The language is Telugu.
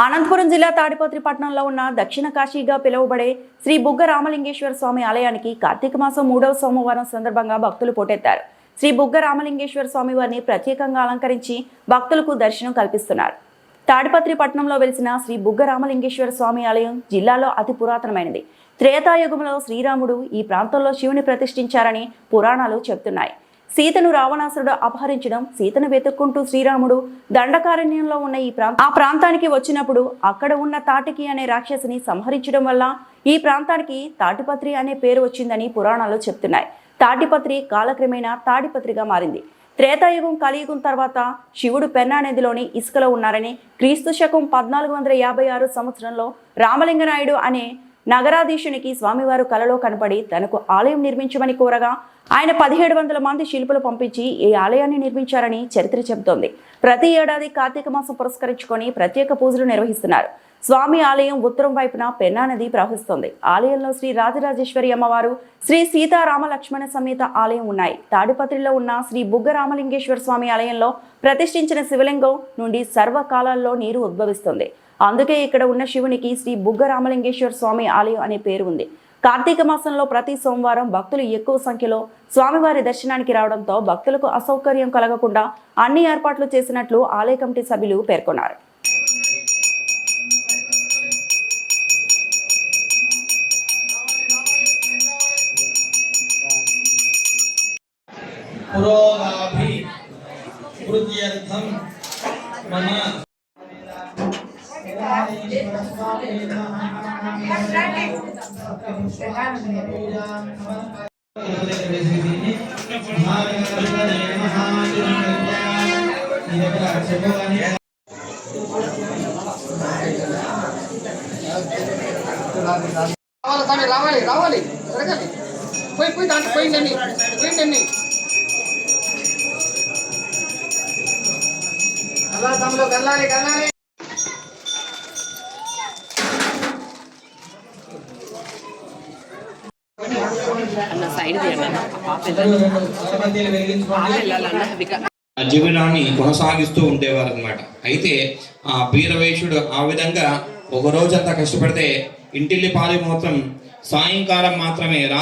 అనంతపురం జిల్లా తాడిపత్రి పట్టణంలో ఉన్న దక్షిణ కాశీగా పిలువబడే శ్రీ బుగ్గ రామలింగేశ్వర స్వామి ఆలయానికి కార్తీక మాసం మూడవ సోమవారం సందర్భంగా భక్తులు పోటెత్తారు. శ్రీ బుగ్గ రామలింగేశ్వర స్వామి వారిని ప్రత్యేకంగా అలంకరించి భక్తులకు దర్శనం కల్పిస్తున్నారు. తాడిపత్రి పట్టణంలో వెలిసిన శ్రీ బుగ్గ రామలింగేశ్వర స్వామి ఆలయం జిల్లాలో అతి పురాతనమైనది. త్రేతాయుగంలో శ్రీరాముడు ఈ ప్రాంతంలో శివుని ప్రతిష్ఠించారని పురాణాలు చెబుతున్నాయి సీతను రావణాసురుడు అపహరించడం సీతను వెతుక్కుంటూ శ్రీరాముడు దండకారణ్యంలో ఉన్న ఈ ప్రాంతం ఆ ప్రాంతానికి వచ్చినప్పుడు అక్కడ ఉన్న తాటికి అనే రాక్షసిని సంహరించడం వల్ల ఈ ప్రాంతానికి తాటిపత్రి అనే పేరు వచ్చిందని పురాణాలు చెప్తున్నాయి. తాటిపత్రి కాలక్రమేణా తాడిపత్రిగా మారింది. త్రేతాయుగం కలియుగం తర్వాత శివుడు పెన్నా నదిలోని ఇసుకలో ఉన్నారని క్రీస్తు శకం పద్నాలుగు వందల యాభై ఆరు సంవత్సరంలో రామలింగనాయుడు అనే నగరాధీశునికి స్వామివారు కలలో కనపడి తనకు ఆలయం నిర్మించమని కోరగా ఆయన పదిహేడు వందల మంది శిల్పులు పంపించి ఈ ఆలయాన్ని నిర్మించారని చరిత్ర చెబుతోంది. ప్రతి ఏడాది కార్తీక మాసం పురస్కరించుకొని ప్రత్యేక పూజలు నిర్వహిస్తున్నారు. స్వామి ఆలయం ఉత్తరం వైపున పెన్నా నది ప్రవహిస్తోంది. ఆలయంలో శ్రీ రాజరాజేశ్వరి అమ్మవారు శ్రీ సీతారామ లక్ష్మణ సమేత ఆలయం ఉన్నాయి. తాడిపత్రిలో ఉన్న శ్రీ బుగ్గ రామలింగేశ్వర స్వామి ఆలయంలో ప్రతిష్ఠించిన శివలింగం నుండి సర్వకాలాల్లో నీరు ఉద్భవిస్తుంది. అందుకే ఇక్కడ ఉన్న శివునికి శ్రీ బుగ్గ రామలింగేశ్వర స్వామి ఆలయం అనే పేరు ఉంది. కార్తీక మాసంలో ప్రతి సోమవారం భక్తులు ఎక్కువ సంఖ్యలో స్వామివారి దర్శనానికి రావడంతో భక్తులకు అసౌకర్యం కలగకుండా అన్ని ఏర్పాట్లు చేసినట్లు ఆలయ కమిటీ సభ్యులు పేర్కొన్నారు. పురోగాభి వృద్ధ్యర్థం మమ రావాలి స్వామి రావాలి రావాలి జరగాలి పోయి పోయి దాంట్లో పోయిందండి పోయిందండి అలా తమలో కల్లాలి కల్లాలి అన్న సైడ్ జీవనాన్ని కొనసాగిస్తూ ఉండేవారు అనమాట అయితే ఆ బీరవేషుడు ఆ విధంగా ఒక రోజంతా కష్టపడితే ఇంటిల్లి పాలి మాత్రం సాయంకాలం మాత్రమే రా